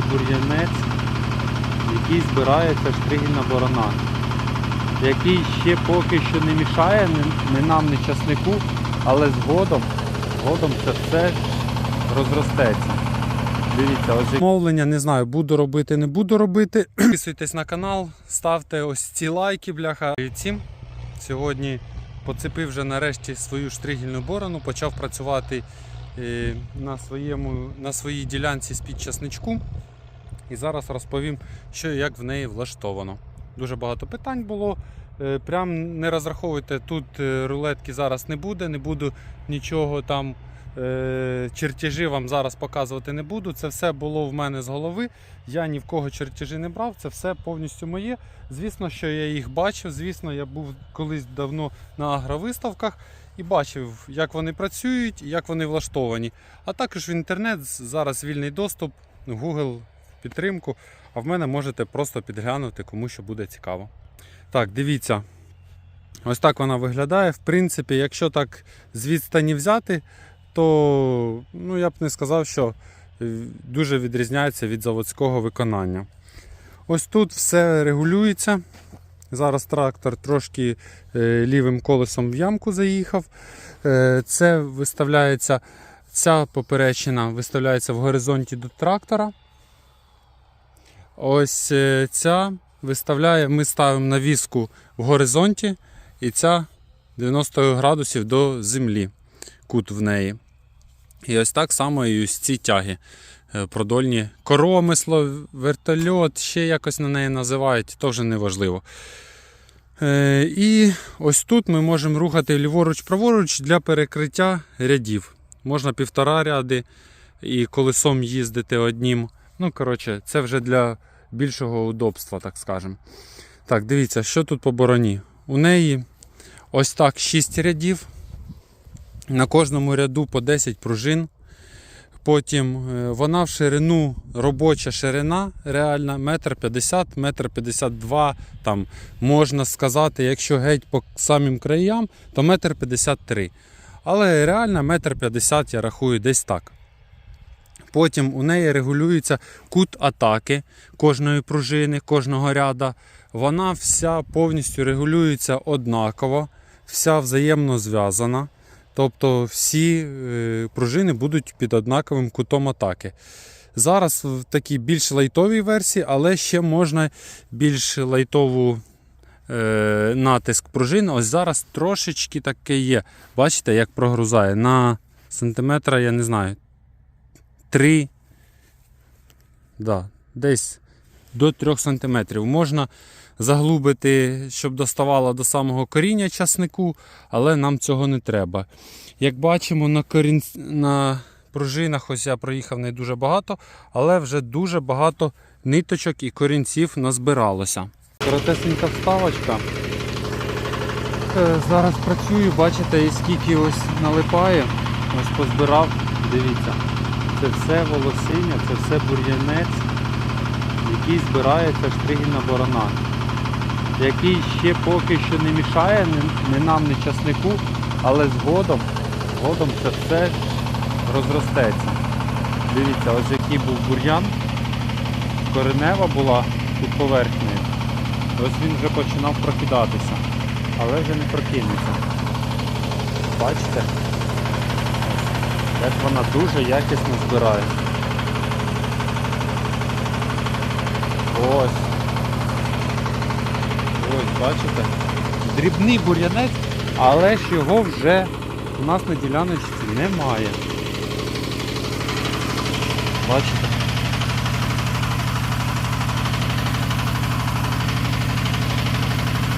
бур'янець, який збирається штригільна борона, який ще поки що не мішає ні нам, ні часнику, але згодом, згодом це все розростеться. Дивіться, ось мовлення, не знаю, буду робити, не буду робити. Підписуйтесь на канал, ставте ось ці лайки, бляха. Цим сьогодні поцепив вже нарешті свою штригільну борону, почав працювати на, своєму, на своїй ділянці з-під часничку. І зараз розповім, що і як в неї влаштовано. Дуже багато питань було. Е, Прям не розраховуйте, тут е, рулетки зараз не буде, не буду нічого там. Е, Чертежі вам зараз показувати не буду. Це все було в мене з голови. Я ні в кого чертежі не брав, це все повністю моє. Звісно, що я їх бачив. Звісно, я був колись давно на агровиставках і бачив, як вони працюють, як вони влаштовані. А також в інтернет зараз вільний доступ, Google підтримку. А в мене можете просто підглянути, кому що буде цікаво. Так, дивіться. Ось так вона виглядає. В принципі, якщо так з відстані взяти, то ну, я б не сказав, що е, дуже відрізняється від заводського виконання. Ось тут все регулюється. Зараз трактор трошки е, лівим колесом в ямку заїхав. Е, Це виставляється, ця поперечина виставляється в горизонті до трактора. Ось ця виставляє, ми ставимо навіску в горизонті, і ця 90 градусів до землі, кут в неї. І ось так само і ось ці тяги е, продольні. Коромисло, вертольот, ще якось на неї називають, то вже не важливо. Е, І ось тут ми можемо рухати ліворуч-праворуч для перекриття рядів. Можна півтора ряди і колесом їздити одним. Ну, коротше, це вже для більшого удобства, так скажемо. Так, дивіться, що тут по бороні. У неї ось так 6 рядів. На кожному ряду по 10 пружин. Потім е, вона в ширину, робоча ширина реальна, метр 50, метр 52, там можна сказати, якщо геть по самим краям, то метр 53. Але реально метр 50 я рахую десь так. Потім у неї регулюється кут атаки кожної пружини, кожного ряда. Вона вся повністю регулюється однаково, вся взаємно зв'язана. Тобто всі е, пружини будуть під однаковим кутом атаки. Зараз в такій більш лайтовій версії, але ще можна більш лайтову е, натиск пружин. Ось зараз трошечки таке є. Бачите, як прогрузає на сантиметра, я не знаю, 3, да, десь до 3 см. Можна заглубити, щоб доставало до самого коріння часнику, але нам цього не треба. Як бачимо, на, корін... на пружинах ось я проїхав не дуже багато, але вже дуже багато ниточок і корінців назбиралося. Коротесенька вставочка. Е, Зараз працюю, бачите, і скільки ось налипає. Ось позбирав, дивіться. Це все волосіння, це все бур'янець, який збирається штригільна борона, який ще поки що не мішає ні, нам, ні часнику, але згодом, згодом це все розростеться. Дивіться, ось який був бур'ян, коренева була під поверхнею. Ось він вже починав прокидатися, але вже не прокинеться. Бачите? Як вона дуже якісно збирає. Ось. Бачите? Дрібний бур'янець, але ж його вже у нас на діляночці немає. Бачите?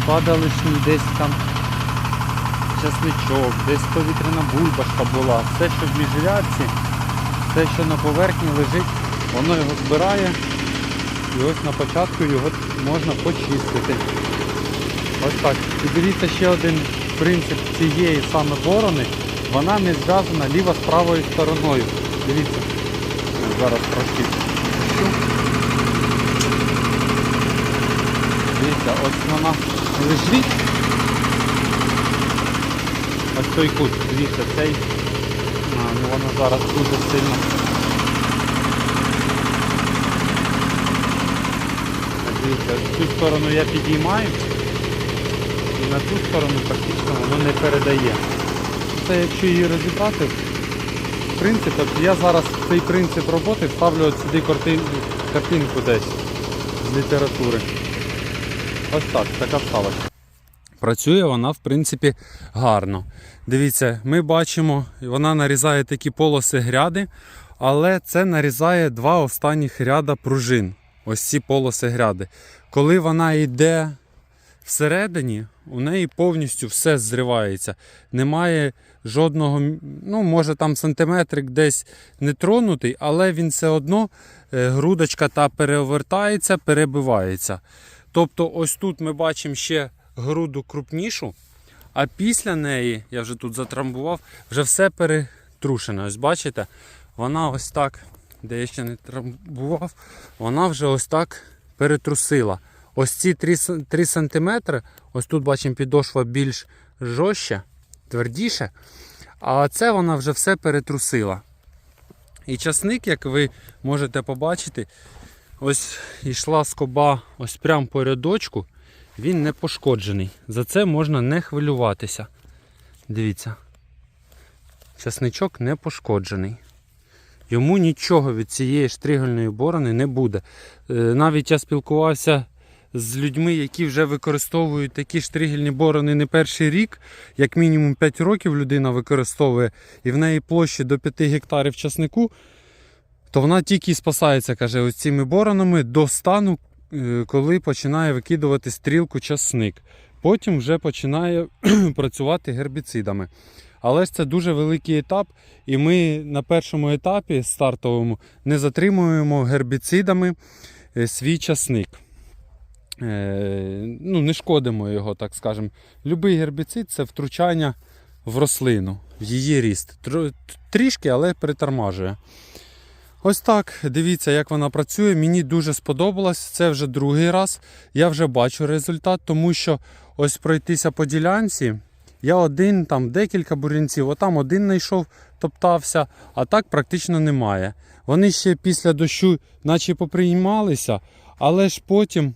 Падалишні десь там часничок, десь повітряна бульбашка була. Все, що в міжрядці, все, що на поверхні лежить, воно його збирає. І ось на початку його можна почистити. Ось так. І дивіться ще один принцип цієї саме борони. Вона не зв'язана ліва з правою стороною. Дивіться. Зараз трошки. Дивіться, ось вона лежить. Ось той кут, дивіться, цей. А, ну воно зараз дуже сильно. Дивіться, цю сторону я підіймаю, на ту сторону практично воно не передає. Це якщо її розібрати, принцип, от я зараз цей принцип роботи ставлю от сюди карти- картинку десь з літератури. Ось так, така вставочка. Працює вона, в принципі, гарно. Дивіться, ми бачимо, вона нарізає такі полоси гряди, але це нарізає два останніх ряда пружин. Ось ці полоси гряди. Коли вона йде всередині, у неї повністю все зривається. Немає жодного, ну, може там сантиметрик десь не тронутий, але він все одно е, грудочка та перевертається, перебивається. Тобто, ось тут ми бачимо ще груду крупнішу, а після неї, я вже тут затрамбував, вже все перетрушено. Ось бачите, вона ось так, де я ще не трамбував, вона вже ось так перетрусила. Ось ці 3, 3 см, ось тут бачимо підошва більш жорстче, твердіше, а це вона вже все перетрусила. І часник, як ви можете побачити, ось йшла скоба ось прямо по рядочку, він не пошкоджений. За це можна не хвилюватися. Дивіться. Часничок не пошкоджений. Йому нічого від цієї штригельної борони не буде. Е, Навіть я спілкувався з людьми, які вже використовують такі штригельні борони не перший рік, як мінімум 5 років людина використовує, і в неї площі до 5 гектарів часнику, то вона тільки спасається, каже, цими боронами до стану, е, коли починає викидувати стрілку часник. Потім вже починає працювати гербіцидами. Але ж це дуже великий етап, і ми на першому етапі стартовому не затримуємо гербіцидами е, свій часник. Е, ну, не шкодимо його, так скажемо. Любий гербіцид це втручання в рослину, в її ріст. Трішки, але притормажує. Ось так, дивіться, як вона працює. Мені дуже сподобалось. Це вже другий раз. Я вже бачу результат, тому що ось пройтися по ділянці. Я один, там декілька бурянців, отам один знайшов, топтався, а так практично немає. Вони ще після дощу, наче поприймалися, але ж потім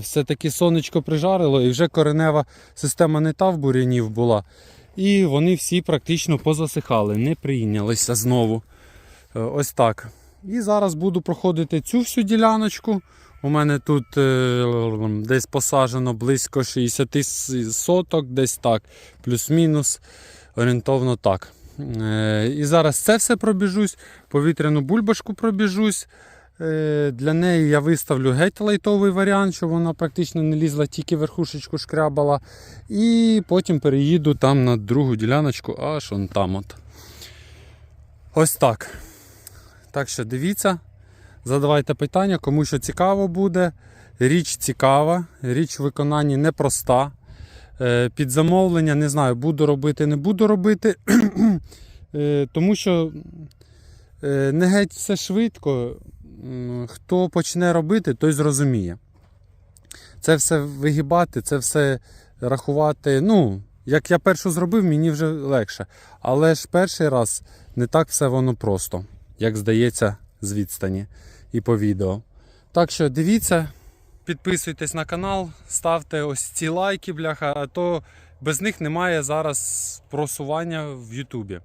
все-таки сонечко прижарило і вже коренева система не та в бурянів була. І вони всі практично позасихали, не прийнялися знову. Е, Ось так. І зараз буду проходити цю всю діляночку. У мене тут е, десь посаджено близько 60 соток, десь так, плюс-мінус, орієнтовно так. Е, І зараз це все пробіжусь, повітряну бульбашку пробіжусь. Е, Для неї я виставлю геть лайтовий варіант, щоб вона практично не лізла, тільки верхушечку шкрябала. І потім переїду там на другу діляночку, аж он там от. Ось так. Так що дивіться, задавайте питання, кому що цікаво буде. Річ цікава, річ в виконанні непроста. Е, Під замовлення не знаю, буду робити, не буду робити. Е, Тому що не геть все швидко. Хто почне робити, той зрозуміє. Це все вигибати, це все рахувати. Ну, як я першу зробив, мені вже легше. Але ж перший раз не так все воно просто, як здається з відстані і по відео. Так що дивіться, підписуйтесь на канал, ставте ось ці лайки, бляха, а то без них немає зараз просування в Ютубі.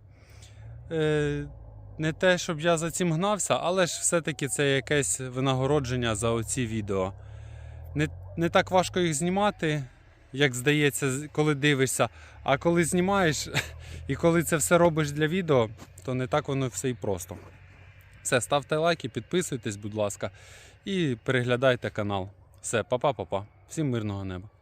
Не те, щоб я за цим гнався, але ж все-таки це якесь винагородження за оці відео. Не, не так важко їх знімати, як здається, коли дивишся. А коли знімаєш і коли це все робиш для відео, то не так воно все і просто. Все, ставте лайки, підписуйтесь, будь ласка, і переглядайте канал. Все, па-па-па-па. Всім мирного неба.